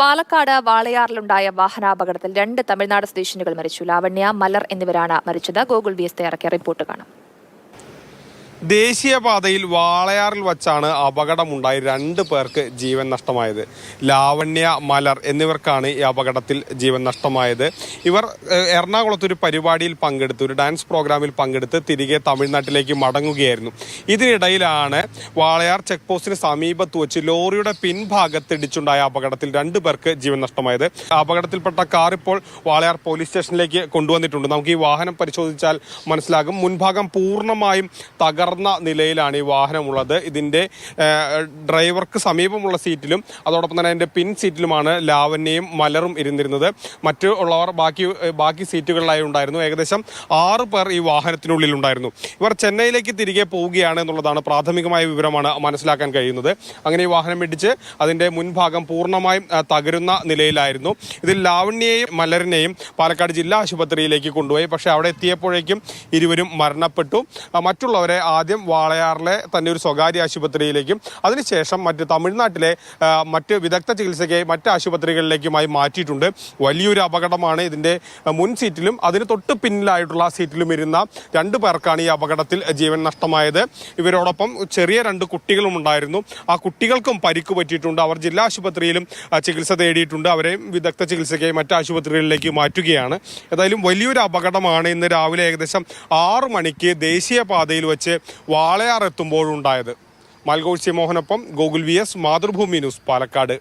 പാലക്കാട് വാളയാറിലുണ്ടായ വാഹനാപകടത്തിൽ രണ്ട് തമിഴ്നാട് സ്റ്റേഷനുകൾ മരിച്ചു. ലാവണ്യ മലർ എന്നിവരാണ് മരിച്ചത്. ഗൂഗിൾ ബി എസ് തയ്യാറാക്കിയ റിപ്പോർട്ട് കാണാം. ദേശീയപാതയിൽ വാളയാറിൽ വച്ചാണ് അപകടമുണ്ടായി രണ്ട് പേർക്ക് ജീവൻ നഷ്ടമായത്. ലാവണ്യ മലർ എന്നിവർക്കാണ് ഈ അപകടത്തിൽ ജീവൻ നഷ്ടമായത്. ഇവർ എറണാകുളത്ത് ഒരു പരിപാടിയിൽ പങ്കെടുത്ത് ഒരു ഡാൻസ് പ്രോഗ്രാമിൽ പങ്കെടുത്ത് തിരികെ തമിഴ്നാട്ടിലേക്ക് മടങ്ങുകയായിരുന്നു. ഇതിനിടയിലാണ് വാളയാർ ചെക്ക് പോസ്റ്റിന് സമീപത്ത് വെച്ച് ലോറിയുടെ പിൻഭാഗത്ത് ഇടിച്ചുണ്ടായ അപകടത്തിൽ രണ്ട് പേർക്ക് ജീവൻ നഷ്ടമായത്. അപകടത്തിൽപ്പെട്ട കാർ ഇപ്പോൾ വാളയാർ പോലീസ് സ്റ്റേഷനിലേക്ക് കൊണ്ടുവന്നിട്ടുണ്ട്. നമുക്ക് ഈ വാഹനം പരിശോധിച്ചാൽ മനസ്സിലാകും. മുൻഭാഗം പൂർണമായും തകർന്ന നിലയിലാണ് ഈ വാഹനമുള്ളത്. ഇതിന്റെ ഡ്രൈവർക്ക് സമീപമുള്ള സീറ്റിലും അതോടൊപ്പം തന്നെ അതിന്റെ പിൻ സീറ്റിലുമാണ് ലാവണ്യയും മലറും ഇരുന്നിരുന്നത്. മറ്റു ഉള്ളവർ ബാക്കി ബാക്കി സീറ്റുകളിലായി ഉണ്ടായിരുന്നു. ഏകദേശം ആറ് പേർ ഈ വാഹനത്തിനുള്ളിൽ ഉണ്ടായിരുന്നു ഇവർ ചെന്നൈയിലേക്ക് തിരികെ പോവുകയാണ് എന്നുള്ളതാണ് പ്രാഥമികമായ വിവരമാണ് മനസ്സിലാക്കാൻ കഴിയുന്നത്. അങ്ങനെ ഈ വാഹനം ഇടിച്ച് അതിന്റെ മുൻഭാഗം പൂർണമായും തകരുന്ന നിലയിലായിരുന്നു. ഇതിൽ ലാവണ്യയെയും മലറിനെയും പാലക്കാട് ജില്ലാ ആശുപത്രിയിലേക്ക് കൊണ്ടുപോയി. പക്ഷേ അവിടെ എത്തിയപ്പോഴേക്കും ഇരുവരും മരണപ്പെട്ടു. മറ്റുള്ളവരെ ആ, ആദ്യം വാളയാറിലെ തന്നെ ഒരു സ്വകാര്യ ആശുപത്രിയിലേക്കും അതിനുശേഷം മറ്റ് തമിഴ്നാട്ടിലെ മറ്റ് വിദഗ്ധ ചികിത്സയ്ക്കായി മറ്റ് ആശുപത്രികളിലേക്കുമായി മാറ്റിയിട്ടുണ്ട്. വലിയൊരു അപകടമാണ് ഇതിന്റെ മുൻ സീറ്റിലും അതിന് തൊട്ട് പിന്നിലായിട്ടുള്ള സീറ്റിലും ഇരുന്ന രണ്ട് പേർക്കാണ് ഈ അപകടത്തിൽ ജീവൻ നഷ്ടമായത്. ഇവരോടൊപ്പം ചെറിയ രണ്ട് കുട്ടികളും ഉണ്ടായിരുന്നു. ആ കുട്ടികൾക്കും പരിക്ക് പറ്റിയിട്ടുണ്ട്. അവർ ജില്ലാ ആശുപത്രിയിലും ചികിത്സ തേടിയിട്ടുണ്ട്. അവരെയും വിദഗ്ധ ചികിത്സയ്ക്കായി മറ്റ് ആശുപത്രികളിലേക്ക് മാറ്റുകയാണ്. ഏതായാലും വലിയൊരു അപകടമാണ് ഇന്ന് രാവിലെ ഏകദേശം ആറു മണിക്ക് ദേശീയപാതയിൽ വെച്ച് വാളയാർ എത്തുമ്പോഴുണ്ടായത്. മൽഗോഴ്സി മോഹനൊപ്പം Gokul V S Mathrubhumi news Palakkad.